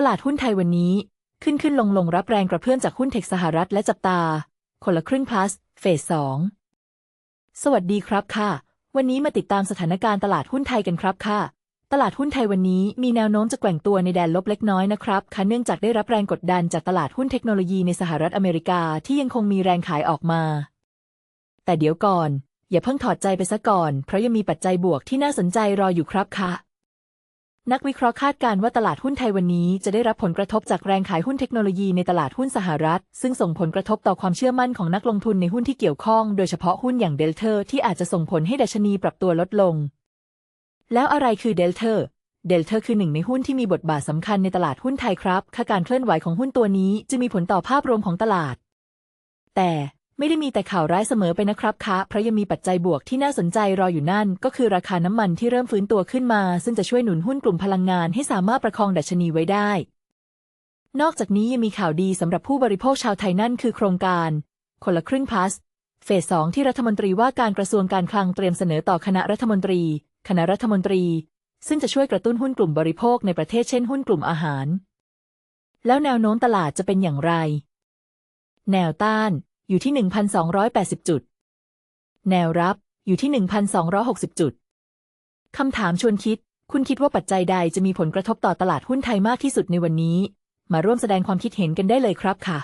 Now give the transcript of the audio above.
ตลาดหุ้นไทยวันนี้ ขึ้นขึ้นลงลงรับแรงกระเพื่อมจากหุ้นเทคสหรัฐและจับตา คนละครึ่ง plus เฟสสองสวัสดีครับค่ะ วันนี้มาติดตามสถานการณ์ตลาดหุ้นไทยกันครับค่ะ ตลาดหุ้นไทยวันนี้มีแนวโน้มจะแกว่งตัวในแดนลบเล็กน้อยนะครับค่ะเนื่องจากได้รับแรงกดดันจากตลาดหุ้นเทคโนโลยีในสหรัฐอเมริกาที่ยังคงมีแรงขายออกมา แต่เดี๋ยวก่อน อย่าเพิ่งถอดใจไปซะก่อน เพราะยังมีปัจจัยบวกที่น่าสนใจรออยู่ครับค่ะ นักวิเคราะห์คาดการณ์ว่าตลาดหุ้นไทยวันนี้จะได้รับผลกระทบจากแรงขายหุ้นเทคโนโลยีในตลาดหุ้นสหรัฐ ซึ่งส่งผลกระทบต่อความเชื่อมั่นของนักลงทุนในหุ้นที่เกี่ยวข้อง โดยเฉพาะหุ้นอย่างเดลเทอร์ที่อาจจะส่งผลให้ดัชนีปรับตัวลดลง แล้วอะไรคือเดลเทอร์เดลเทอร์คือหนึ่งในหุ้นที่มีบทบาทสำคัญในตลาดหุ้นไทยครับค่าการเคลื่อนไหวของหุ้นตัวนี้จะมีผลต่อภาพรวมของตลาด แต่ ไม่ได้มีแต่ข่าวร้ายเสมอไปนะครับคะเพราะยังมีปัจจัยบวกที่น่าสนใจรออยู่นั่น ก็คือราคาน้ำมันที่เริ่มฟื้นตัวขึ้นมา ซึ่งจะช่วยหนุนหุ้นกลุ่มพลังงานให้สามารถประคองดัชนีไว้ได้ นอกจากนี้ยังมีข่าวดีสำหรับผู้บริโภคชาวไทยนั่นคือโครงการ คนละครึ่งพลัสเฟสสองที่รัฐมนตรีว่าการกระทรวงการคลังเตรียมเสนอต่อคณะรัฐมนตรี คณะรัฐมนตรี ซึ่งจะช่วยกระตุ้นหุ้นกลุ่มบริโภคในประเทศเช่นหุ้นกลุ่มอาหาร แล้วแนวโน้มตลาดจะเป็นอย่างไร แนวต้าน อยู่ที่ 1,280 จุด แนวรับอยู่ที่ 1,260 จุด คำถามชวนคิด คุณคิดว่าปัจจัยใดจะมีผลกระทบต่อตลาดหุ้นไทยมากที่สุดในวันนี้ มาร่วมแสดงความคิดเห็นกันได้เลยครับค่ะ